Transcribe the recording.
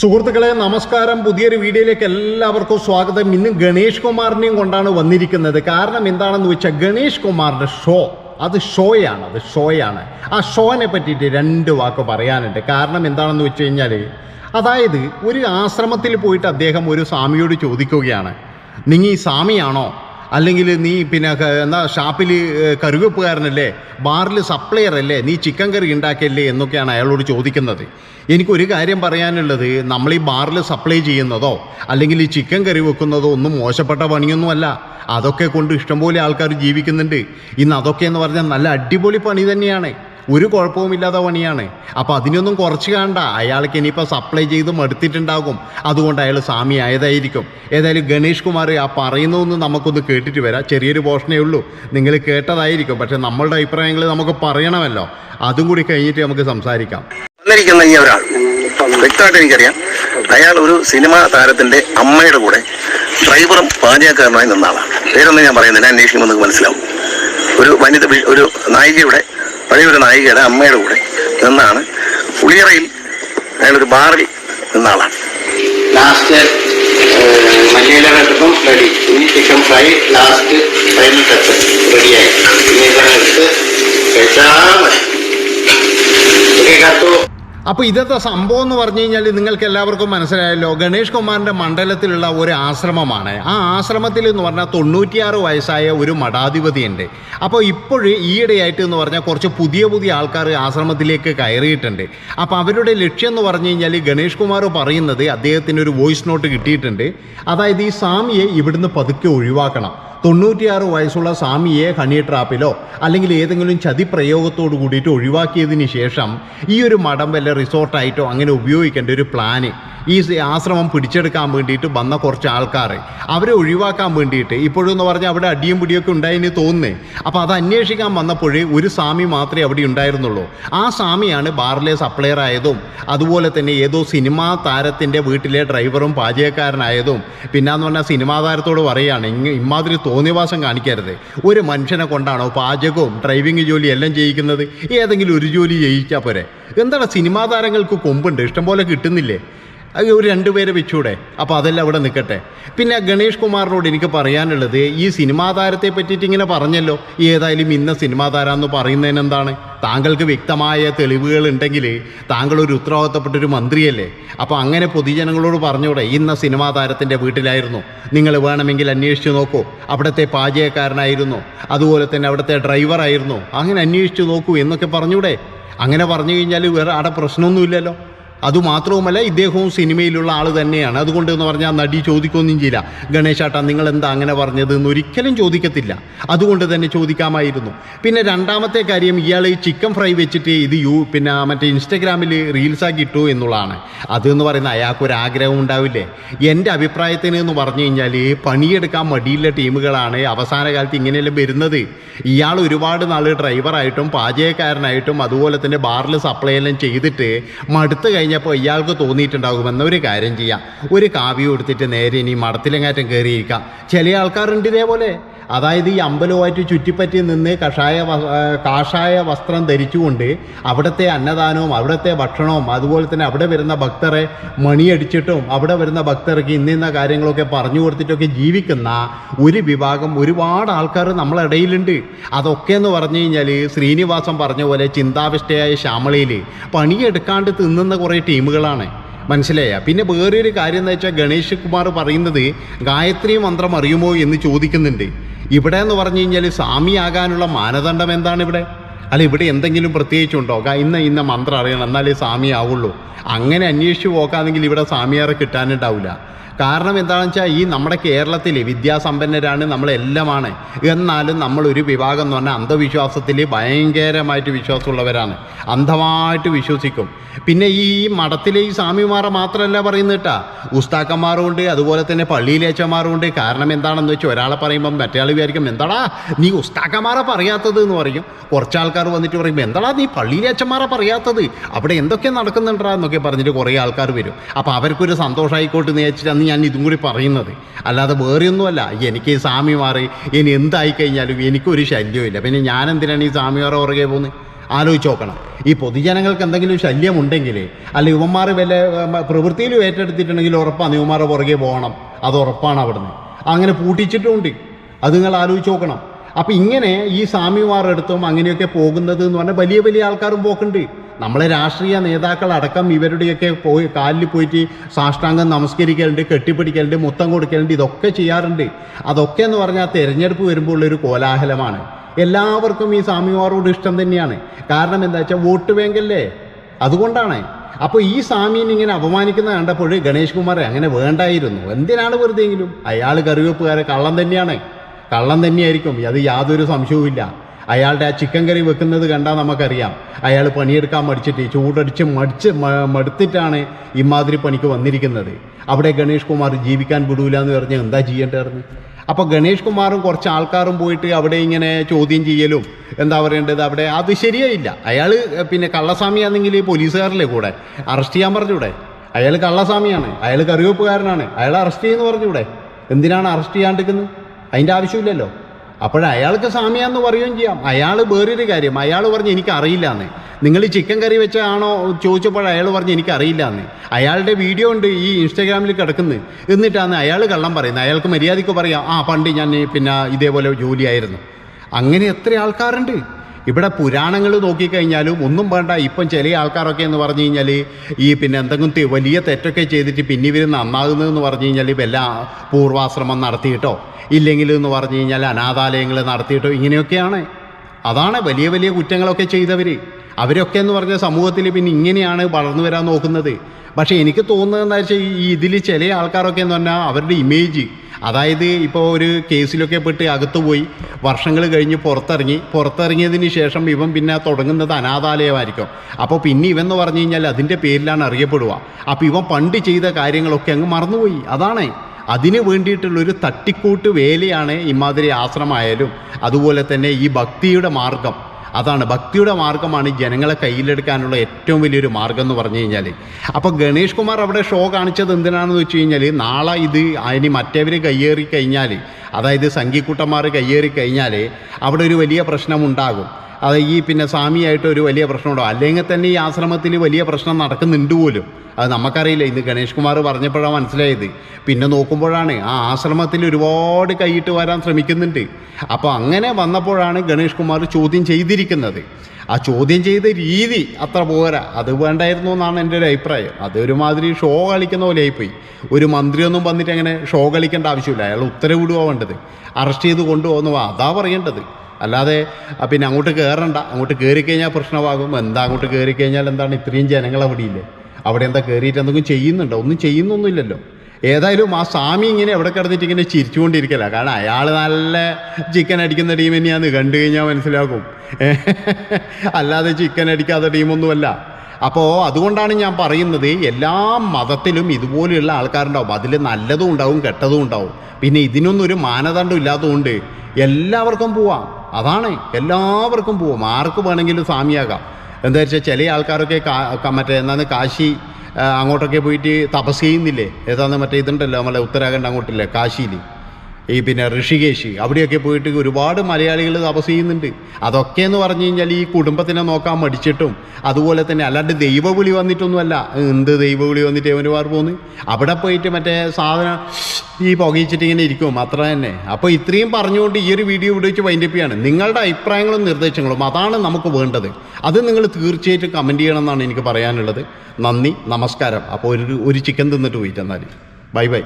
സുഹൃത്തുക്കളെ നമസ്കാരം. പുതിയൊരു വീഡിയോയിലേക്ക് എല്ലാവർക്കും സ്വാഗതം. ഇന്ന് ഗണേഷ് കുമാറിനെയും കൊണ്ടാണ് വന്നിരിക്കുന്നത്. കാരണം എന്താണെന്ന് വെച്ചാൽ ഗണേഷ് കുമാറിന്റെ ഷോ അത് ഷോയാണ് അത് ഷോയാണ്. ആ ഷോനെ പറ്റിയിട്ട് രണ്ട് വാക്ക് പറയാനുണ്ട്. കാരണം എന്താണെന്ന് വെച്ച് കഴിഞ്ഞാൽ അതായത് ഒരു ആശ്രമത്തിൽ പോയിട്ട് അദ്ദേഹം ഒരു സ്വാമിയോട് ചോദിക്കുകയാണ്. നിങ്ങൾ ഈ സ്വാമിയാണോ? അല്ലെങ്കിൽ നീ പിന്നെ എന്താ ഷാപ്പിൽ കറിവെപ്പുകാരനല്ലേ ബാറിൽ സപ്ലയർ അല്ലേ നീ ചിക്കൻ കറി ഉണ്ടാക്കിയല്ലേ എന്നൊക്കെയാണ് അയാളോട് ചോദിക്കുന്നത്. എനിക്കൊരു കാര്യം പറയാനുള്ളത്. നമ്മൾ ഈ ബാറിൽ സപ്ലൈ ചെയ്യുന്നതോ അല്ലെങ്കിൽ ഈ ചിക്കൻ കറി വെക്കുന്നതോ ഒന്നും മോശപ്പെട്ട പണിയൊന്നുമല്ല. അതൊക്കെ കൊണ്ട് ഇഷ്ടംപോലെ ആൾക്കാർ ജീവിക്കുന്നുണ്ട്. ഇന്ന് അതൊക്കെ എന്ന് പറഞ്ഞാൽ നല്ല അടിപൊളി പണി തന്നെയാണ്. ഒരു കുഴപ്പവുമില്ലാത്ത പണിയാണ്. അപ്പോൾ അതിനൊന്നും കുറച്ച് കാണണ്ട അയാൾക്ക് ഇനിയിപ്പോൾ സപ്ലൈ ചെയ്ത് മടുത്തിട്ടുണ്ടാകും. അതുകൊണ്ട് അയാൾ സ്വാമി ആയതായിരിക്കും. ഏതായാലും ഗണേഷ് കുമാർ ആ പറയുന്നതൊന്നും നമുക്കൊന്ന് കേട്ടിട്ട് വരാം. ചെറിയൊരു പോർഷനേ ഉള്ളൂ. നിങ്ങൾ കേട്ടതായിരിക്കും. പക്ഷെ നമ്മളുടെ അഭിപ്രായങ്ങൾ നമുക്ക് പറയണമല്ലോ. അതും കൂടി കഴിഞ്ഞിട്ട് നമുക്ക് സംസാരിക്കാം. വന്നിരിക്കുന്ന ഈ ഒരാൾ. വ്യക്തമായിട്ട് എനിക്കറിയാം. അയാൾ ഒരു സിനിമാ താരത്തിന്റെ അമ്മയുടെ കൂടെ ഡ്രൈവറും പാചകക്കാരനായി നിന്ന ആളാണ് പേരൊന്നും ഞാൻ പറയുന്നില്ല. അന്വേഷിക്കുമ്പോൾ നിങ്ങൾക്ക് മനസ്സിലാവും. ഒരു വനിത ഒരു നായികയുടെ പഴയൊരു നായികയുടെ അമ്മയുടെ കൂടെ നിന്നാണ് പുളിയറയിൽ അയാളൊരു ബാറിൽ നിന്ന ആളാണ്. Last ready fry last final അപ്പോൾ ഇതത്തെ സംഭവം എന്ന് പറഞ്ഞു കഴിഞ്ഞാൽ നിങ്ങൾക്ക് എല്ലാവർക്കും മനസ്സിലായല്ലോ. ഗണേഷ് കുമാറിന്റെ മണ്ഡലത്തിലുള്ള ഒരു ആശ്രമമാണ്. ആ ആശ്രമത്തിൽ എന്ന് പറഞ്ഞാൽ തൊണ്ണൂറ്റിയാറ് വയസ്സായ ഒരു മഠാധിപതിയുണ്ട്. അപ്പോൾ ഇപ്പോഴ് ഈയിടെയായിട്ട് എന്ന് പറഞ്ഞാൽ കുറച്ച് പുതിയ പുതിയ ആൾക്കാർ ആശ്രമത്തിലേക്ക് കയറിയിട്ടുണ്ട്. അപ്പോൾ അവരുടെ ലക്ഷ്യം എന്ന് പറഞ്ഞു കഴിഞ്ഞാൽ ഗണേഷ് കുമാർ പറയുന്നത് അദ്ദേഹത്തിന് ഒരു വോയിസ് നോട്ട് കിട്ടിയിട്ടുണ്ട്. അതായത് ഈ സ്വാമിയെ ഇവിടുന്ന് പതുക്കെ ഒഴിവാക്കണം. തൊണ്ണൂറ്റിയാറ് വയസ്സുള്ള സ്വാമിയെ ഹണി ട്രാപ്പിലോ അല്ലെങ്കിൽ ഏതെങ്കിലും ചതി പ്രയോഗത്തോട് കൂടിയിട്ട് ഒഴിവാക്കിയതിന് ശേഷം ഈ ഒരു മഠം വല്ല റിസോർട്ടായിട്ടോ അങ്ങനെ ഉപയോഗിക്കേണ്ട ഒരു പ്ലാന്. ഈ ആശ്രമം പിടിച്ചെടുക്കാൻ വേണ്ടിയിട്ട് വന്ന കുറച്ച് ആൾക്കാർ അവരെ ഒഴിവാക്കാൻ വേണ്ടിയിട്ട്. ഇപ്പോഴെന്ന് പറഞ്ഞാൽ അവിടെ അടിയും പിടിയൊക്കെ ഉണ്ടായിന്ന് തോന്നുന്നേ. അപ്പോൾ അത് അന്വേഷിക്കാൻ വന്നപ്പോഴേ ഒരു സ്വാമി മാത്രമേ അവിടെ ഉണ്ടായിരുന്നുള്ളൂ. ആ സ്വാമിയാണ് ബാറിലെ സപ്ലയർ ആയതും അതുപോലെ തന്നെ ഏതോ സിനിമാ താരത്തിന്റെ വീട്ടിലെ ഡ്രൈവറും പാചകക്കാരനായതും. പിന്നെന്ന് പറഞ്ഞാൽ സിനിമാ താരത്തോട് പറയുകയാണ് ഇങ്ങ ഇമാതിരി തോന്നിവാസം കാണിക്കരുത്. ഒരു മനുഷ്യനെ കൊണ്ടാണോ പാചകവും ഡ്രൈവിംഗ് ജോലി എല്ലാം ചെയ്യിക്കുന്നത്? ഏതെങ്കിലും ഒരു ജോലി ചെയ്യിച്ചാൽ പോരെ. എന്താണ് സിനിമാ താരങ്ങൾക്ക് കൊമ്പുണ്ട്? ഇഷ്ടംപോലെ കിട്ടുന്നില്ലേ? ഒരു രണ്ടുപേരെ വെച്ചൂടെ. അപ്പോൾ അതെല്ലാം അവിടെ നിൽക്കട്ടെ പിന്നെ ഗണേഷ് കുമാറിനോട് എനിക്ക് പറയാനുള്ളത് ഈ സിനിമാ താരത്തെ പറ്റിയിട്ട് ഇങ്ങനെ പറഞ്ഞല്ലോ. ഏതായാലും ഇന്ന സിനിമാ താരം എന്ന് പറയുന്നതിന് എന്താണ്? താങ്കൾക്ക് വ്യക്തമായ തെളിവുകൾ ഉണ്ടെങ്കിൽ താങ്കൾ ഒരു ഉത്തരവാദിത്തപ്പെട്ടൊരു മന്ത്രിയല്ലേ. അപ്പോൾ അങ്ങനെ പൊതുജനങ്ങളോട് പറഞ്ഞൂടെ ഇന്ന സിനിമാ താരത്തിന്റെ വീട്ടിലായിരുന്നു. നിങ്ങൾ വേണമെങ്കിൽ അന്വേഷിച്ച് നോക്കൂ. അവിടുത്തെ പാചകക്കാരനായിരുന്നു. അതുപോലെ തന്നെ അവിടുത്തെ ഡ്രൈവറായിരുന്നു അങ്ങനെ അന്വേഷിച്ച് നോക്കൂ എന്നൊക്കെ പറഞ്ഞൂടെ. അങ്ങനെ പറഞ്ഞു കഴിഞ്ഞാൽ വേറെ അവിടെ പ്രശ്നമൊന്നുമില്ലല്ലോ. അതുമാത്രവുമല്ല ഇദ്ദേഹവും സിനിമയിലുള്ള ആൾ തന്നെയാണ്. അതുകൊണ്ട് എന്ന് പറഞ്ഞാൽ നടി ചോദിക്കൊന്നും ചെയ്യില്ല. ഗണേശാട്ടാ നിങ്ങൾ എന്താ അങ്ങനെ പറഞ്ഞത് എന്ന് ഒരിക്കലും ചോദിക്കത്തില്ല. അതുകൊണ്ട് തന്നെ ചോദിക്കാമായിരുന്നു. പിന്നെ രണ്ടാമത്തെ കാര്യം ഇയാൾ ചിക്കൻ ഫ്രൈ വെച്ചിട്ട് ഇത് യു പിന്നെ മറ്റേ ഇൻസ്റ്റഗ്രാമിൽ റീൽസാക്കി ഇട്ടു എന്നുള്ളതാണ്. അതെന്ന് പറയുന്ന അയാൾക്കൊരു ആഗ്രഹം ഉണ്ടാവില്ലേ? എന്റെ അഭിപ്രായത്തിന് എന്ന് പറഞ്ഞു കഴിഞ്ഞാൽ പണിയെടുക്കാൻ മടിയുള്ള ടീമുകളാണ് അവസാന കാലത്ത് ഇങ്ങനെയെല്ലാം വരുന്നത്. ഇയാൾ ഒരുപാട് നാൾ ഡ്രൈവറായിട്ടും പാചകക്കാരനായിട്ടും അതുപോലെ തന്നെ ബാറിൽ സപ്ലൈ എല്ലാം ചെയ്തിട്ട് മടുത്ത് കഴിഞ്ഞപ്പോൾ ഇയാൾക്ക് തോന്നിയിട്ടുണ്ടാകുമെന്ന ഒരു കാര്യം ചെയ്യാം. ഒരു കാവ്യം എടുത്തിട്ട് നേരെ ഇനി മടത്തിലെങ്ങാറ്റം കയറിയിരിക്കാം ചില ആൾക്കാരുണ്ട് ഇതേപോലെ. അതായത് ഈ അമ്പലവുമായിട്ട് ചുറ്റിപ്പറ്റി നിന്ന് കഷായ കാഷായ വസ്ത്രം ധരിച്ചുകൊണ്ട് അവിടുത്തെ അന്നദാനവും അവിടുത്തെ ഭക്ഷണവും അതുപോലെ തന്നെ അവിടെ വരുന്ന ഭക്തരെ മണിയടിച്ചിട്ടും അവിടെ വരുന്ന ഭക്തർക്ക് ഇന്നിന്ന കാര്യങ്ങളൊക്കെ പറഞ്ഞു കൊടുത്തിട്ടൊക്കെ ജീവിക്കുന്ന ഒരു വിഭാഗം ഒരുപാട് ആൾക്കാർ നമ്മളിടയിലുണ്ട് അതൊക്കെ എന്ന് പറഞ്ഞു കഴിഞ്ഞാൽ ശ്രീനിവാസം പറഞ്ഞ പോലെ ചിന്താവിഷ്ടയായ ശ്യാമളയിൽ പണിയെടുക്കാണ്ട് തിന്നുന്ന കുറേ ടീമുകളാണ്. മനസ്സിലായ? പിന്നെ വേറൊരു കാര്യം എന്ന് വെച്ചാൽ ഗണേഷ് കുമാർ പറയുന്നത് ഗായത്രി മന്ത്രം അറിയുമോ എന്ന് ചോദിക്കുന്നുണ്ട്. ഇവിടെ എന്ന് പറഞ്ഞു കഴിഞ്ഞാൽ സ്വാമിയാകാനുള്ള മാനദണ്ഡം എന്താണ് ഇവിടെ? അല്ല ഇവിടെ എന്തെങ്കിലും പ്രത്യേകിച്ചുണ്ടോ? ഇന്ന ഇന്ന മന്ത്രം അറിയണം എന്നാലേ സ്വാമി ആവുള്ളൂ അങ്ങനെ അന്വേഷിച്ച് പോക്കാണെങ്കിൽ ഇവിടെ സ്വാമിയാറെ കിട്ടാനുണ്ടാവില്ല കാരണം എന്താണെന്ന് വെച്ചാൽ ഈ നമ്മുടെ കേരളത്തിൽ വിദ്യാസമ്പന്നരാണ് നമ്മളെല്ലാമാണ്. എന്നാലും നമ്മളൊരു വിഭാഗം എന്ന് പറഞ്ഞാൽ അന്ധവിശ്വാസത്തിൽ ഭയങ്കരമായിട്ട് വിശ്വാസമുള്ളവരാണ്. അന്ധമായിട്ട് വിശ്വസിക്കും. പിന്നെ ഈ മഠത്തിലെ ഈ സ്വാമിമാരെ മാത്രമല്ല പറയുന്നത് കേട്ടാ. ഉസ്താക്കന്മാരും ഉണ്ട് അതുപോലെ തന്നെ പള്ളിയിലെ ഉണ്ട് കാരണം എന്താണെന്ന് വെച്ചാൽ ഒരാളെ പറയുമ്പം മറ്റേ ആൾ വിചാരിക്കും എന്താടാ നീ ഉസ്താക്കന്മാരെ പറയാത്തത്? എന്ന് പറയും. കുറച്ച് ആൾക്കാർ വന്നിട്ട് പറയുമ്പോൾ എന്താടാ നീ പള്ളിയിലെ പള്ളിയിലേച്ചന്മാരെ പറയാത്തത്? അവിടെ എന്തൊക്കെ നടക്കുന്നുണ്ടാ എന്നൊക്കെ പറഞ്ഞിട്ട് കുറേ ആൾക്കാർ വരും. അപ്പോൾ അവർക്കൊരു സന്തോഷമായിക്കോട്ട് എന്ന് ഞാൻ ഇതും കൂടി പറയുന്നത്. അല്ലാതെ വേറെയൊന്നുമല്ല. എനിക്ക് ഈ സ്വാമിമാർ ഇനി എന്തായി കഴിഞ്ഞാലും എനിക്കൊരു ശല്യമില്ല പിന്നെ ഞാൻ എന്തിനാണ് ഈ സ്വാമിമാരെ പുറകെ പോകുന്നത് ആലോചിച്ച് നോക്കണം. ഈ പൊതുജനങ്ങൾക്ക് എന്തെങ്കിലും ശല്യമുണ്ടെങ്കിൽ അല്ല യുവന്മാർ വല്ല പ്രവൃത്തിയിൽ ഏറ്റെടുത്തിട്ടുണ്ടെങ്കിൽ ഉറപ്പാണ് യുവമാരെ പുറകെ പോകണം. അത് ഉറപ്പാണ് അവിടുന്ന്. അങ്ങനെ പൂട്ടിച്ചിട്ടുമുണ്ട് അത് നിങ്ങൾ ആലോചിച്ച് നോക്കണം. അപ്പം ഇങ്ങനെ ഈ സ്വാമിമാരുടെ അടുത്തും അങ്ങനെയൊക്കെ പോകുന്നത് എന്ന് പറഞ്ഞാൽ വലിയ വലിയ ആൾക്കാരും പോക്കുണ്ട്. നമ്മളെ രാഷ്ട്രീയ നേതാക്കളടക്കം ഇവരുടെയൊക്കെ പോയി കാലിൽ പോയിട്ട് സാഷ്ടാംഗം നമസ്കരിക്കലുണ്ട് കെട്ടിപ്പിടിക്കലുണ്ട് മുത്തം കൊടുക്കലുണ്ട് ഇതൊക്കെ ചെയ്യാറുണ്ട്. അതൊക്കെ എന്ന് പറഞ്ഞാൽ തിരഞ്ഞെടുപ്പ് വരുമ്പോൾ ഉള്ളൊരു കോലാഹലമാണ്. എല്ലാവർക്കും ഈ സ്വാമിമാരോട് ഇഷ്ടം തന്നെയാണ്. കാരണം എന്താ വെച്ചാൽ വോട്ട് ബാങ്കല്ലേ? അതുകൊണ്ടാണ്. അപ്പോൾ ഈ സ്വാമീനെ ഇങ്ങനെ അപമാനിക്കുന്ന കണ്ടപ്പോൾ ഗണേഷ് കുമാർ അങ്ങനെ വേണ്ടായിരുന്നു. എന്തിനാണ് വെറുതെയെങ്കിലും? അയാൾ കറിവെപ്പുകാരെ കള്ളം തന്നെയാണ്. കള്ളം തന്നെയായിരിക്കും. അത് യാതൊരു സംശയവുമില്ല. അയാളുടെ ആ ചിക്കൻ കറി വെക്കുന്നത് കണ്ടാൽ നമുക്കറിയാം. അയാൾ പണിയെടുക്കാൻ മടിച്ചിട്ട് ചൂടടിച്ച് മടിച്ച് മടുത്തിട്ടാണ് ഇമാതിരി പണിക്ക് വന്നിരിക്കുന്നത്. അവിടെ ഗണേഷ് കുമാർ ജീവിക്കാൻ വിടൂല എന്ന് പറഞ്ഞാൽ എന്താ ചെയ്യേണ്ടതായിരുന്നു അപ്പോൾ ഗണേഷ് കുമാറും കുറച്ച് ആൾക്കാരും പോയിട്ട് അവിടെ ഇങ്ങനെ ചോദ്യം ചെയ്യലും എന്താ പറയേണ്ടത് അവിടെ? അത് ശരിയായില്ല. അയാൾ പിന്നെ കള്ളസ്വാമിയാണെങ്കിൽ പോലീസുകാരല്ലേ കൂടെ? അറസ്റ്റ് ചെയ്യാൻ പറഞ്ഞൂടെ? അയാൾ കള്ളസ്വാമിയാണ്. അയാൾ കറിവെപ്പുകാരനാണ്. അയാൾ അറസ്റ്റ് ചെയ്യുന്നു പറഞ്ഞൂടെ? എന്തിനാണ് അറസ്റ്റ് ചെയ്യാണ്ടിരിക്കുന്നത്? അതിന്റെ ആവശ്യമില്ലല്ലോ. അപ്പോൾ അയാൾക്ക് സാമിയാന്ന് പറയുകയും ചെയ്യാം. അയാൾ വേറൊരു കാര്യം. അയാൾ പറഞ്ഞ് എനിക്കറിയില്ല എന്ന് നിങ്ങൾ ചിക്കൻ കറി വെച്ചാണോ ചോദിച്ചപ്പോൾ അയാൾ പറഞ്ഞ് എനിക്കറിയില്ല എന്ന് അയാളുടെ വീഡിയോ ഉണ്ട് ഈ ഇൻസ്റ്റാഗ്രാമിൽ കിടക്കുന്നത് എന്നിട്ടാണ് അയാൾ കള്ളം പറയുന്നത്. അയാൾക്ക് മര്യാദയ്ക്ക് പറയാം ആ പണ്ട് ഞാൻ പിന്നെ ഇതേപോലെ ജോലിയായിരുന്നു. അങ്ങനെ എത്ര ആൾക്കാരുണ്ട്. ഇവിടെ പുരാണങ്ങൾ നോക്കിക്കഴിഞ്ഞാലും ഒന്നും വേണ്ട. ഇപ്പം ചില ആൾക്കാരൊക്കെ എന്ന് പറഞ്ഞു കഴിഞ്ഞാൽ ഈ പിന്നെ എന്തെങ്കിലും വലിയ തെറ്റൊക്കെ ചെയ്തിട്ട് പിന്നെ ഇവർ നന്നാകുന്നതെന്ന് പറഞ്ഞു കഴിഞ്ഞാൽ വല്ല പൂർവാശ്രമം നടത്തിയിട്ടോ ഇല്ലെങ്കിൽ എന്ന് പറഞ്ഞു കഴിഞ്ഞാൽ അനാഥാലയങ്ങൾ നടത്തിയിട്ടോ ഇങ്ങനെയൊക്കെയാണ്. അതാണ് വലിയ വലിയ കുറ്റങ്ങളൊക്കെ ചെയ്തവർ അവരൊക്കെ എന്ന് പറഞ്ഞ സമൂഹത്തിൽ പിന്നെ ഇങ്ങനെയാണ് വളർന്നു വരാൻ നോക്കുന്നത്. പക്ഷേ എനിക്ക് തോന്നുന്നതെന്ന് വെച്ചാൽ ഈ ഇതിൽ ചില ആൾക്കാരൊക്കെ എന്ന് പറഞ്ഞാൽ അവരുടെ ഇമേജ് അതായത് ഇപ്പോൾ ഒരു കേസിലൊക്കെ പെട്ട് അകത്ത് പോയി വർഷങ്ങൾ കഴിഞ്ഞ് പുറത്തിറങ്ങി പുറത്തിറങ്ങിയതിന് ശേഷം ഇവൻ പിന്നെ തുടങ്ങുന്നത് അനാഥാലയമായിരിക്കും. അപ്പോൾ പിന്നെ ഇവൻ എന്ന് പറഞ്ഞു കഴിഞ്ഞാൽ അതിന്റെ പേരിലാണ് അറിയപ്പെടുക. അപ്പോൾ ഇവൻ പണ്ട് ചെയ്ത കാര്യങ്ങളൊക്കെ അങ്ങ് മറന്നുപോയി. അതാണ്. അതിന് വേണ്ടിയിട്ടുള്ളൊരു തട്ടിക്കൂട്ട് വേലയാണ് ഇമാതിരി ആശ്രമമായാലും അതുപോലെ തന്നെ ഈ ഭക്തിയുടെ മാർഗം അതാണ് ഭക്തിയുടെ മാർഗമാണ് ജനങ്ങളെ കയ്യിലെടുക്കാനുള്ള ഏറ്റവും വലിയൊരു മാർഗം എന്ന് പറഞ്ഞു കഴിഞ്ഞാൽ അപ്പോൾ ഗണേഷ് കുമാർ അവിടെ ഷോ കാണിച്ചത് എന്തിനാണെന്ന് വെച്ച് കഴിഞ്ഞാൽ നാളെ ഇത് അതിന് മറ്റേവർ കയ്യേറി കഴിഞ്ഞാൽ അതായത് സംഘിക്കുട്ടന്മാർ കയ്യേറി കഴിഞ്ഞാൽ അവിടെ ഒരു വലിയ പ്രശ്നമുണ്ടാകും. അത് ഈ പിന്നെ സ്വാമിയായിട്ട് ഒരു വലിയ പ്രശ്നമുണ്ടോ? അല്ലെങ്കിൽ തന്നെ ഈ ആശ്രമത്തിൽ വലിയ പ്രശ്നം നടക്കുന്നുണ്ട് പോലും. അത് നമുക്കറിയില്ല. ഇന്ന് ഗണേഷ് കുമാർ പറഞ്ഞപ്പോഴാണ് മനസ്സിലായത്. പിന്നെ നോക്കുമ്പോഴാണ് ആ ആശ്രമത്തിൽ ഒരുപാട് കൈയിട്ട് വരാൻ ശ്രമിക്കുന്നുണ്ട്. അപ്പോൾ അങ്ങനെ വന്നപ്പോഴാണ് ഗണേഷ് കുമാർ ചോദ്യം ചെയ്തിരിക്കുന്നത്. ആ ചോദ്യം ചെയ്ത രീതി അത്ര പോരാ. അത് വേണ്ടായിരുന്നു എന്നാണ് എന്റെ ഒരു അഭിപ്രായം. അത് ഷോ കളിക്കുന്ന പോലെ ആയിപ്പോയി. ഒരു മന്ത്രിയൊന്നും വന്നിട്ട് അങ്ങനെ ഷോ കളിക്കേണ്ട ആവശ്യമില്ല. അയാൾ ഉത്തരവിടുക വേണ്ടത്. അറസ്റ്റ് ചെയ്ത് കൊണ്ടുപോകുന്നു അതാ പറയേണ്ടത്. അല്ലാതെ പിന്നെ അങ്ങോട്ട് കയറണ്ട അങ്ങോട്ട് കയറിക്കഴിഞ്ഞാൽ പ്രശ്നമാകും. എന്താ അങ്ങോട്ട് കയറിക്കഴിഞ്ഞാൽ എന്താണ്? ഇത്രയും ജനങ്ങൾ അവിടെ ഇല്ലേ? അവിടെ എന്താ കയറിയിട്ട് എന്തെങ്കിലും ചെയ്യുന്നുണ്ടോ? ഒന്നും ചെയ്യുന്നൊന്നുമില്ലല്ലോ. ഏതായാലും ആ സ്വാമി ഇങ്ങനെ എവിടെ കിടന്നിട്ട് ഇങ്ങനെ ചിരിച്ചുകൊണ്ടിരിക്കല. കാരണം അയാൾ നല്ല ചിക്കൻ അടിക്കുന്ന ടീം തന്നെയാന്ന് കണ്ടു കഴിഞ്ഞാൽ മനസ്സിലാക്കും അല്ലാതെ ചിക്കൻ അടിക്കാത്ത ടീമൊന്നുമല്ല അപ്പോൾ അതുകൊണ്ടാണ് ഞാൻ പറയുന്നത് എല്ലാ മതത്തിലും ഇതുപോലെയുള്ള ആൾക്കാരുണ്ടാവും. അതിൽ നല്ലതും ഉണ്ടാവും കെട്ടതും ഉണ്ടാവും. പിന്നെ ഇതിനൊന്നും ഒരു മാനദണ്ഡം ഇല്ലാത്തതുകൊണ്ട് എല്ലാവർക്കും പോവാം. അതാണ് എല്ലാവർക്കും പോവും. ആർക്ക് വേണമെങ്കിലും സ്വാമിയാകാം എന്താ വെച്ചാൽ ചില ആൾക്കാരൊക്കെ മറ്റേ എന്നാന്ന് കാശി അങ്ങോട്ടൊക്കെ പോയിട്ട് തപസ് ചെയ്യുന്നില്ലേ? ഏതാന്ന് മറ്റേ ഇതുണ്ടല്ലോ നമ്മളെ ഉത്തരാഖണ്ഡ് അങ്ങോട്ടില്ലേ കാശിയിൽ ഈ പിന്നെ ഋഷികേശ് അവിടെയൊക്കെ പോയിട്ട് ഒരുപാട് മലയാളികൾ തപസ് ചെയ്യുന്നുണ്ട്. അതൊക്കെ എന്ന് പറഞ്ഞു കഴിഞ്ഞാൽ ഈ കുടുംബത്തിനെ നോക്കാൻ മടിച്ചിട്ടും അതുപോലെ തന്നെ അല്ലാണ്ട് ദൈവവിളി വന്നിട്ടൊന്നുമല്ല. എന്ത് ദൈവവിളി വന്നിട്ട് അവനുമാർ പോന്ന്? അവിടെ പോയിട്ട് മറ്റേ സാധനം ഈ പുകയിച്ചിട്ട് ഇങ്ങനെ ഇരിക്കും അത്ര തന്നെ. അപ്പോൾ ഇത്രയും പറഞ്ഞുകൊണ്ട് ഈ ഒരു വീഡിയോ ഇവിടെ വെച്ച് വൈൻഡപ്പിയാണ് നിങ്ങളുടെ അഭിപ്രായങ്ങളും നിർദ്ദേശങ്ങളും അതാണ് നമുക്ക് വേണ്ടത്. അത് നിങ്ങൾ തീർച്ചയായിട്ടും കമന്റ് ചെയ്യണം എന്നാണ് എനിക്ക് പറയാനുള്ളത്. നന്ദി നമസ്കാരം. അപ്പോൾ ഒരു ഒരു ചിക്കൻ തിന്നിട്ട് പോയിട്ട് എന്നാൽ ബൈ ബൈ